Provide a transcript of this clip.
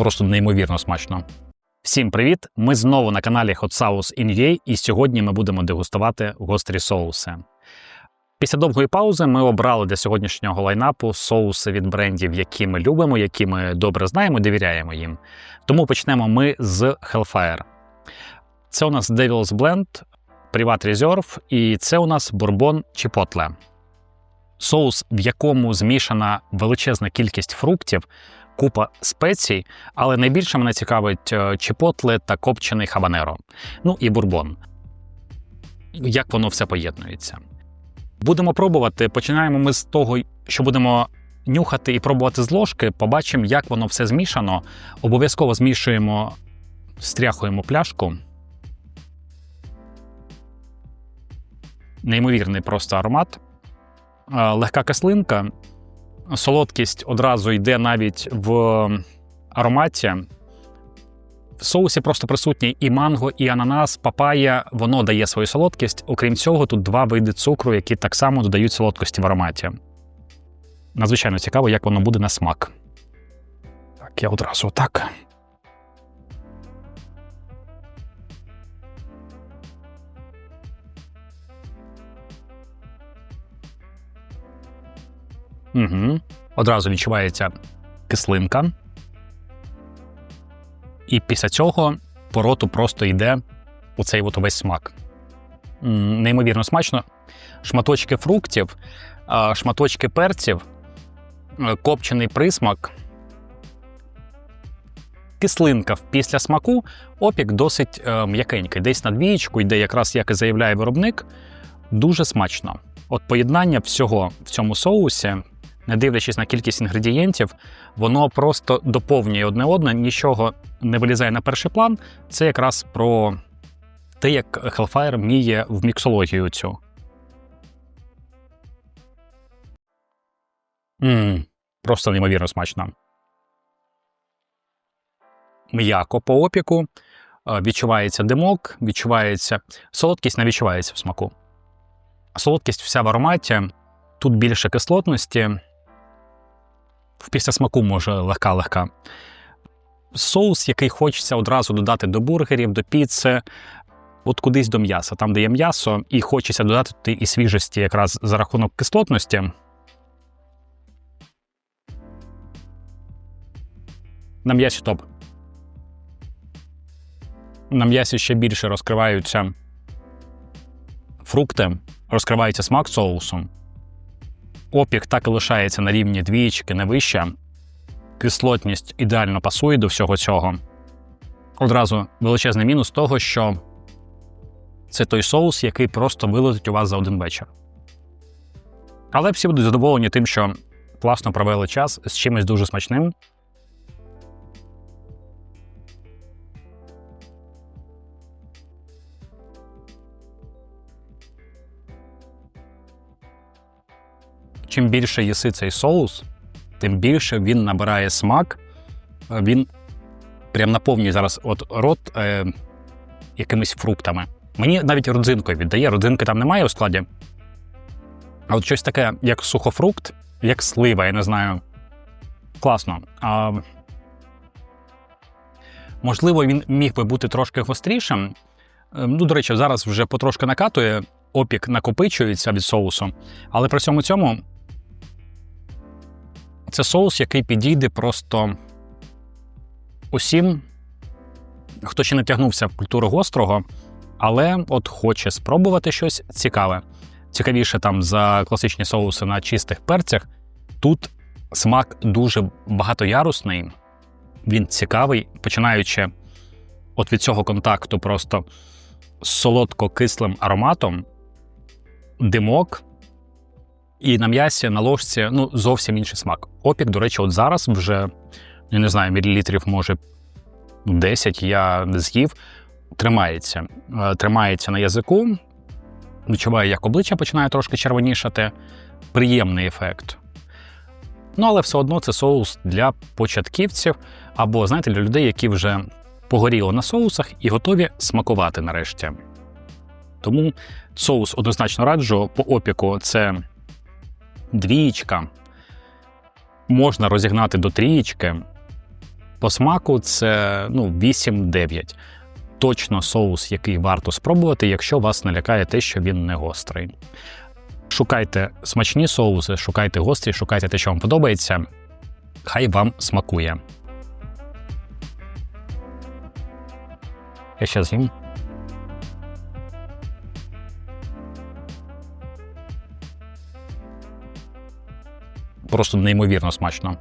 просто неймовірно смачно. Всім привіт! Ми знову на каналі Hot Sauce in UA, і сьогодні ми будемо дегустувати гострі соуси. Після довгої паузи ми обрали для сьогоднішнього лайнапу соуси від брендів, які ми любимо, які ми добре знаємо, довіряємо їм. Тому почнемо ми з Hellfire. Це у нас Devil's Blend, Privat Reserve, і це у нас Bourbon Chipotle. Соус, в якому змішана величезна кількість фруктів, купа спецій, але найбільше мене цікавить е, чіпотле та копчений хабанеро. Ну і бурбон. Як воно все поєднується. Будемо пробувати. Починаємо ми з того, що будемо нюхати і пробувати з ложки. Побачимо, як воно все змішано. Обов'язково змішуємо, стряхуємо пляшку. Неймовірний просто аромат. Е, Легка кислинка, солодкість одразу йде навіть в ароматі. В соусі просто присутні і манго, і ананас, папая, воно дає свою солодкість. Окрім цього, тут два види цукру, які так само додають солодкості в ароматі. Надзвичайно цікаво, як воно буде на смак. Так, я одразу так. Угу. Одразу відчувається кислинка. І після цього по роту просто йде оцей от увесь смак. Неймовірно смачно. Шматочки фруктів, шматочки перців, е, копчений присмак. Кислинка після смаку, опік досить е, м'якенький. Десь на двієчку йде, якраз як і заявляє виробник, дуже смачно. От поєднання всього в цьому соусі, не дивлячись на кількість інгредієнтів, воно просто доповнює одне одне, нічого не вилізає на перший план. Це якраз про те, як Hellfire вміє в міксологію цю. Мм, просто неймовірно смачно. М'яко по опіку, е, відчувається димок, відчувається солодкість не відчувається в смаку. Солодкість вся в ароматі, тут більше кислотності. В післясмаку може легка-легка. Соус, який хочеться одразу додати до бургерів, до піци, от кудись до м'яса, там, де є м'ясо, і хочеться додати і свіжості якраз за рахунок кислотності. На м'ясі топ. На м'ясі ще більше розкриваються фрукти, розкривається смак соусу. Опік так і лишається на рівні двічки, не вище. Кислотність ідеально пасує до всього цього. Одразу величезний мінус того, що це той соус, який просто вилетить у вас за один вечір. Але всі будуть задоволені тим, що класно провели час з чимось дуже смачним. Чим більше їси цей соус, тим більше він набирає смак. Е, Він прям наповнює зараз от рот е, якимись фруктами. Мені навіть родзинкою віддає. Родзинки там немає у складі. А от щось таке, як сухофрукт, як слива, я не знаю. Класно. А, Можливо, він міг би бути трошки гострішим. Е, Ну, до речі, зараз вже потрошки накатує, опік накопичується від соусу, але при цьому цьому це соус, який підійде просто усім, хто ще не тягнувся в культуру гострого, але от хоче спробувати щось цікаве. Цікавіше там за класичні соуси на чистих перцях. Тут смак дуже багатоярусний, він цікавий, починаючи от від цього контакту просто з солодко-кислим ароматом, димок, і на м'ясі, на ложці ну, зовсім інший смак. Опік, до речі, от зараз вже, я не знаю, мілілітрів, може 10 я з'їв, тримається. Е, Тримається на язику, відчуваю, як обличчя починає трошки червонішати. Приємний ефект. Ну, але все одно це соус для початківців, або, знаєте, для людей, які вже погоріли на соусах і готові смакувати нарешті. Тому соус однозначно раджу по опіку це двієчка. Можна розігнати до трієчки. По смаку це ну, 8-9. Точно соус, який варто спробувати, якщо вас налякає те, що він не гострий. Шукайте смачні соуси, шукайте гострі, шукайте те, що вам подобається. Хай вам смакує. Я ще з'їм. Просто неймовірно смачно.